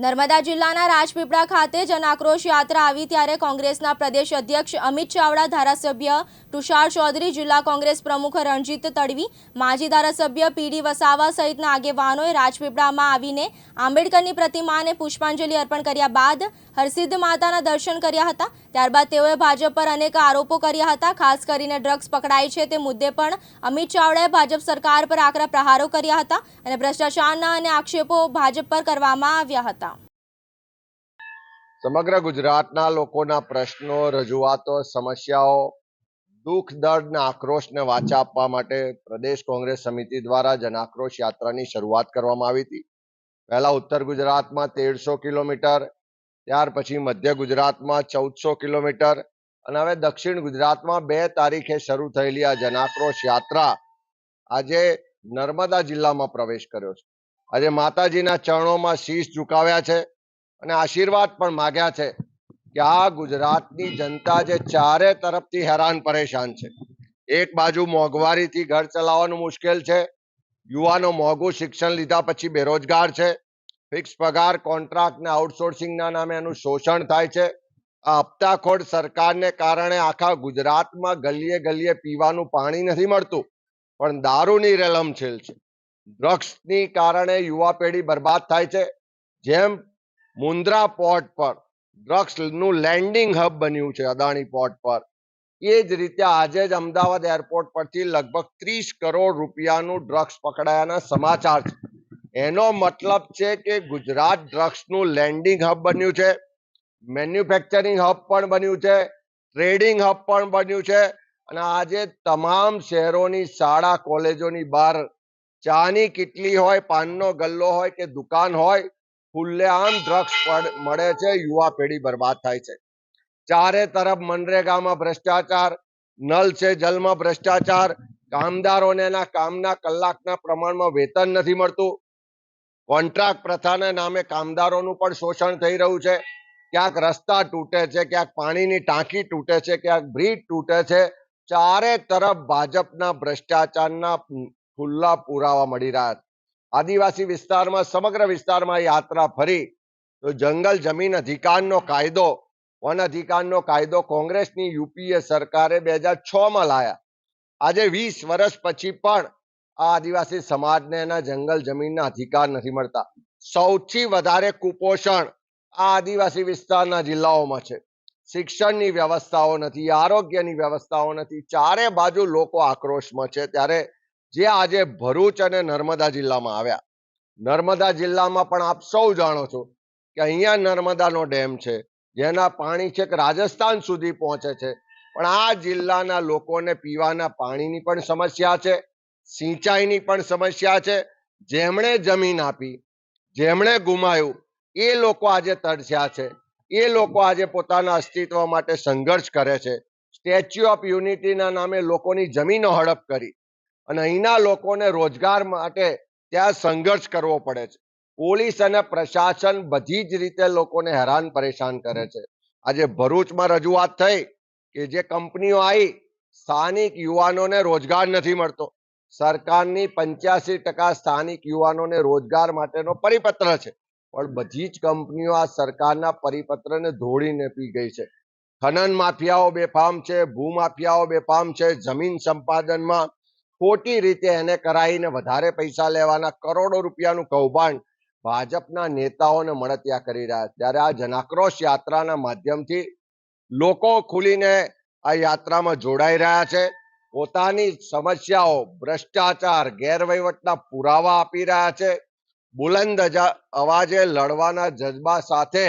નર્મદા જિલ્લાના રાજપીપળા ખાતે જન આક્રોશ યાત્રા આવી ત્યારે કોંગ્રેસના પ્રદેશ અધ્યક્ષ અમિત ચાવડા, ધારાસભ્ય તુષાર ચૌધરી, જિલ્લા કોંગ્રેસ પ્રમુખ રણજીત તડવી, માજી ધારાસભ્ય પીડી વસાવા સહિતના આગેવાનોએ રાજપીપળામાં આવીને આંબેડકરની પ્રતિમાને પુષ્પાંજલિ અર્પણ કર્યા બાદ હરસિદ્ધ માતાના દર્શન કર્યા હતા. ત્યારબાદ તેઓએ ભાજપ પર અનેક આરોપો કર્યા હતા. ખાસ કરીને ડ્રગ્સ પકડાય છે તે મુદ્દે પણ અમિત ચાવડાએ ભાજપ સરકાર પર આકરા પ્રહારો કર્યા હતા અને ભ્રષ્ટાચારના અને આક્ષેપો ભાજપ પર કરવામાં આવ્યા હતા. સમગ્ર ગુજરાતના લોકોના પ્રશ્નો, રજૂઆતો, સમસ્યાઓ, દુઃખ દર્દ ને આક્રોશને વાચા આપવા માટે પ્રદેશ કોંગ્રેસ સમિતિ દ્વારા જનાક્રોશ યાત્રાની શરૂઆત કરવામાં આવી હતી. પહેલા ઉત્તર ગુજરાતમાં તેરસો કિલોમીટર, ત્યાર પછી મધ્ય ગુજરાતમાં ચૌદસો કિલોમીટર અને હવે દક્ષિણ ગુજરાતમાં બે તારીખે શરૂ થયેલી આ જનાક્રોશ યાત્રા આજે નર્મદા જિલ્લામાં પ્રવેશ કર્યો છે. આજે માતાજીના ચરણોમાં શીશ ઝુકાવ્યા છે. અને આશીર્વાદ પણ માગ્યા છે કે આ ગુજરાતની જનતા જે ચારે તરફથી હેરાન પરેશાન છે. એક બાજુ મોંઘવારીથી ઘર ચલાવવાનું મુશ્કેલ છે, યુવાનો મોંઘું શિક્ષણ લીધા પછી બેરોજગાર છે ફિક્સ પગાર કોન્ટ્રાક્ટ ને આઉટસોર્સિંગના નામે એનું શોષણ થાય છે. આ હપ્તાખોર સરકારને કારણે આખા ગુજરાતમાં ગલીએ ગલીએ પીવાનું પાણી નથી મળતું, પણ દારૂની રેલમછેલ છે. ડ્રગ્સની કારણે યુવા પેઢી બરબાદ થાય છે. જેમ મુન્દ્રા પોર્ટ પર. ડ્રગ્સનું લેન્ડિંગ હબ બન્યું છે અદાણી પોર્ટ પર. એ જ રીતે આજે જ અમદાવાદ એરપોર્ટ પરથી લગભગ ત્રીસ કરોડ રૂપિયાનું ડ્રગ્સ પકડાયાના સમાચાર છે. એનો મતલબ છે કે ગુજરાત ડ્રગ્સનું લેન્ડિંગ હબ બન્યું છે. મેન્યુફેક્ચરિંગ હબ પણ બન્યું છે. ટ્રેડિંગ હબ પણ બન્યું છે. અને આજે તમામ શહેરોની શાળા, કોલેજોની બહાર ચાની કેટલી હોય, પાનનો ગલ્લો હોય કે દુકાન હોય ખુલ્લેઆમ ડ્રગ્સ મળે છે, યુવા પેઢી બરબાદ થાય છે. ચારે તરફ મનરેગામાં ભ્રષ્ટાચાર, નલ છે જલમાં ભ્રષ્ટાચાર, કામદારોને કામના કલાકના પ્રમાણમાં વેતન નથી મળતું. કોન્ટ્રાક્ટ પ્રથાના નામે કામદારોનું પણ શોષણ થઈ રહ્યું છે. ક્યાંક રસ્તા તૂટે છે, ક્યાંક પાણીની ટાંકી તૂટે છે, ક્યાંક બ્રિજ તૂટે છે. ચારે તરફ ભાજપના ભ્રષ્ટાચારના ખુલ્લા પુરાવા મળી રહ્યા છે. આદિવાસી વિસ્તારમાં, સમગ્ર વિસ્તારમાં યાત્રા ફરી. તો જંગલ, જમીન અધિકારનો કાયદો, વન અધિકારનો કાયદો કોંગ્રેસની યુપીએ સરકારે બે હજાર છમાં લાયા. આજે વીસ વર્ષ પછી પણ આ આદિવાસી સમાજને એના જંગલ, જમીનના અધિકાર નથી મળતા. સૌથી વધારે કુપોષણ આ આદિવાસી વિસ્તારના જિલ્લાઓમાં છે. શિક્ષણની વ્યવસ્થાઓ નથી, આરોગ્યની વ્યવસ્થાઓ નથી. ચારે બાજુ લોકો આક્રોશમાં છે. ત્યારે જે આજે ભરૂચ અને નર્મદા જિલ્લામાં આવ્યા. નર્મદા જિલ્લામાં પણ આપ સૌ જાણો છો કે અહીંયા નર્મદાનો ડેમ છે, જેના પાણી છેક રાજસ્થાન સુધી પહોંચે છે. પણ આ જિલ્લાના લોકોને પીવાના પાણીની પણ સમસ્યા છે, સિંચાઈની પણ સમસ્યા છે. જેમણે જમીન આપી, જેમણે ગુમાયું એ લોકો આજે તડસ્યા છે. એ લોકો આજે પોતાના અસ્તિત્વ માટે સંઘર્ષ કરે છે. સ્ટેચ્યુ ઓફ યુનિટીના નામે લોકોની જમીનો હડપ કરી. અને અહીંના લોકોને રોજગાર માટે ત્યાં સંઘર્ષ કરવો પડે છે. પોલીસ અને પ્રશાસન બધી જ રીતે લોકોને હેરાન પરેશાન કરે છે. આજે ભરૂચમાં રજૂઆત થઈ કે જે કંપનીઓ આવી સ્થાનિક યુવાનોને રોજગાર નથી મળતો. સરકારની પંચ્યાસી ટકા સ્થાનિક યુવાનોને રોજગાર માટેનો પરિપત્ર છે. પણ બધી જ કંપનીઓ આ સરકારના પરિપત્રને ધોળીને પી ગઈ છે. ખનન માફિયાઓ બેફામ છે ભૂમાફિયાઓ બેફામ છે, જમીન સંપાદનમાં ખોટી રીતે એને કરાવીને વધારે પૈસા લેવાના કરોડો રૂપિયાનું કૌભાંડ ભાજપના નેતાઓને મળતિયા કરી રહ્યા ત્યારે આ જનાક્રોશ યાત્રાના માધ્યમથી લોકો ખુલીને આ યાત્રામાં જોડાઈ રહ્યા છે. પોતાની સમસ્યાઓ, ભ્રષ્ટાચાર, ગેરવહીવટના પુરાવા આપી રહ્યા છે. બુલંદ અવાજે લડવાના જજ્બા સાથે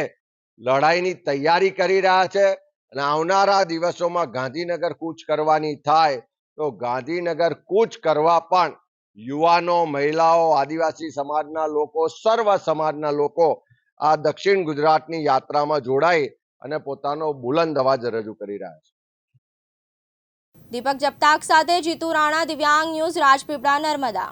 લડાઈની તૈયારી કરી રહ્યા છે. અને આવનારા દિવસોમાં ગાંધીનગર કૂચ કરવાની થાય તો ગાંધીનગર કૂચ કરવા પણ યુવાનો, મહિલાઓ, આદિવાસી સમાજના લોકો, સર્વ સમાજના લોકો આ દક્ષિણ ગુજરાતની યાત્રામાં જોડાઈ અને પોતાનો બુલંદ અવાજ રજૂ કરી રહ્યા છે. દીપક જપતાક સાથે જીતુ રાણા દિવ્યાંગ ન્યૂઝ રાજપીપળા નર્મદા.